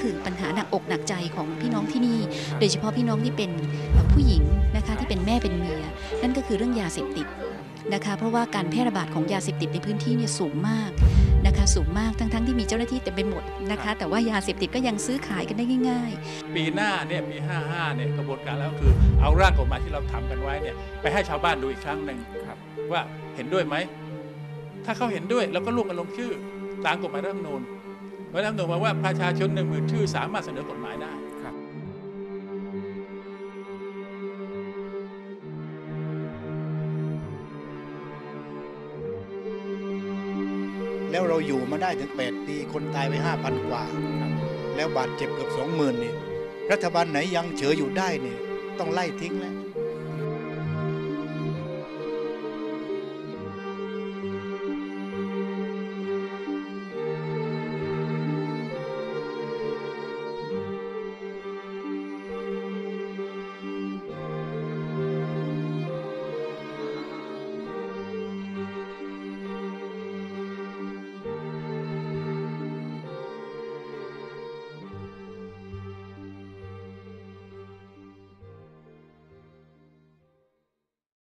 คือปัญหาหนักอกหนักใจของพี่น้องที่นี่ โดยเฉพาะพี่น้องที่เป็นผู้หญิงนะคะที่เป็นแม่เป็นเมีย นั่นก็คือเรื่องยาเสพติดนะคะเพราะว่าการแพร่ระบาดของยาเสพติดในพื้นที่เนี่ยสูงมากนะคะสูงมากทั้งๆที่มีเจ้าหน้าที่เต็มไปหมดนะคะแต่ว่ายาเสพติดก็ยังซื้อขายกันได้ง่าย ๆ ปีหน้าเนี่ยปี 55เนี่ยกระบวนการแล้วคือเอาร่างกฎหมายที่เราทำกันไว้เนี่ยไปให้ชาวบ้านดูอีกครั้งหนึ่งครับว่าเห็นด้วยไหมถ้าเขาเห็นด้วยเราก็ร่วมกันลงชื่อตามกฎหมายรัฐธรรมนูญ เพราะรัฐธรรมนูญบอกว่าประชาชนหนึ่งหมื่นชื่อสามารถเสนอกฎหมายได้แล้วเราอยู่มาได้ถึง 8 ปี คนตายไป 5,000 กว่า แล้วบาดเจ็บเกือบ 20,000 นี่ รัฐบาลไหนยังเฉยอยู่ได้นี่ต้องไล่ทิ้งแล้ว